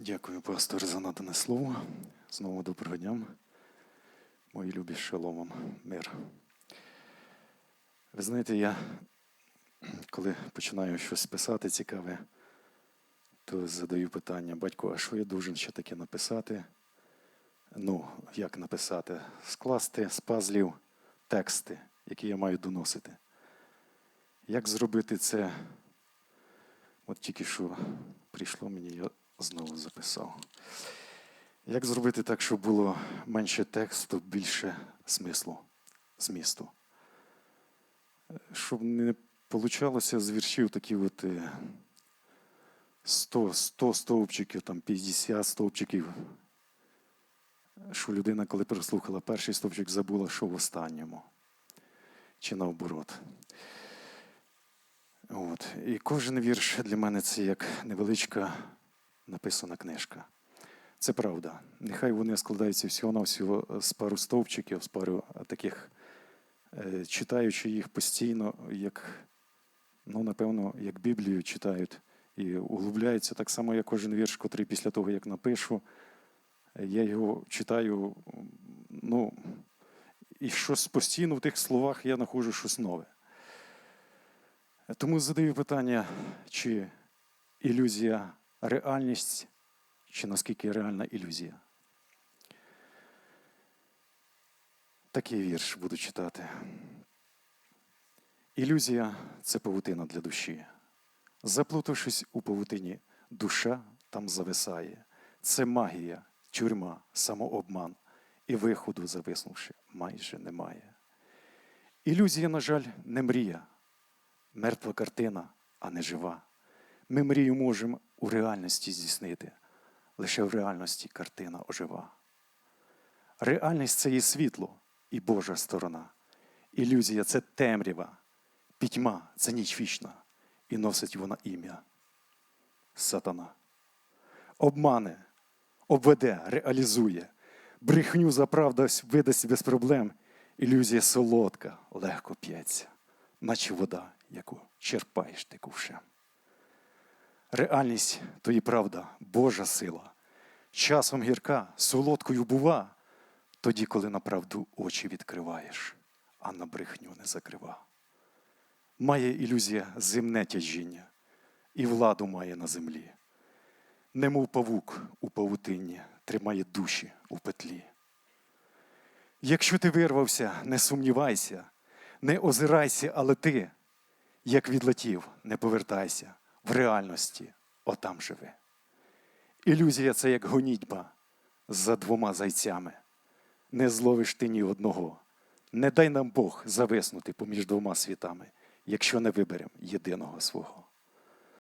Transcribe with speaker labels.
Speaker 1: Дякую, пастор, за надане слово. Знову доброго дня. Мої любі шаломом мир. Ви знаєте, я, коли починаю щось писати цікаве, то задаю питання, батько, а що я должен ще таке написати? Ну, як написати? Скласти з пазлів тексти, які я маю доносити. Як зробити це? От тільки що прийшло мені, знову записав. Як зробити так, щоб було менше тексту, більше смислу, змісту? Щоб не получалося з віршів такі от е, 100, 100 стовпчиків, там 50 стовпчиків. Що людина, коли прослухала перший стовпчик, забула, що в останньому. Чи наоборот. От. І кожен вірш для мене це як невеличка написана книжка. Це правда. Нехай вони складаються всього-навсього з пару стовпчиків, з пару таких, е, читаючи їх постійно, як, ну, напевно, як Біблію читають і углубляються так само, як кожен вірш, котрий після того, як напишу, е, я його читаю, ну, і щось постійно в тих словах я знаходжу щось нове. Тому задаю питання, чи ілюзія реальність, чи наскільки реальна ілюзія. Такий вірш буду читати. Ілюзія це павутина для душі. Заплутавшись у павутині, душа там зависає. Це магія, тюрма, самообман, і виходу, зависнувши, майже немає. Ілюзія, на жаль, не мрія, мертва картина, а не жива. Ми мрію можемо у реальності здійснити, лише в реальності картина ожива. Реальність це є світло і Божа сторона. Ілюзія це темрява, пітьма це ніч вічна, і носить вона ім'я Сатана. Обмане, обведе, реалізує, брехню за правду видасть без проблем. Ілюзія солодка, легко п'ється, наче вода, яку черпаєш ти ковшем. Реальність то і правда, Божа сила. Часом гірка, солодкою бува, тоді, коли на правду очі відкриваєш, а на брехню не закрива. Має ілюзія земне тяжіння, і владу має на землі. Немов павук у павутинні тримає душі у петлі. Якщо ти вирвався, не сумнівайся, не озирайся, але ти, як відлетів, не повертайся в реальності, отам живе. Ілюзія це як гонітьба за двома зайцями. Не зловиш ти ні одного. Не дай нам Бог зависнути поміж двома світами, якщо не виберемо єдиного свого.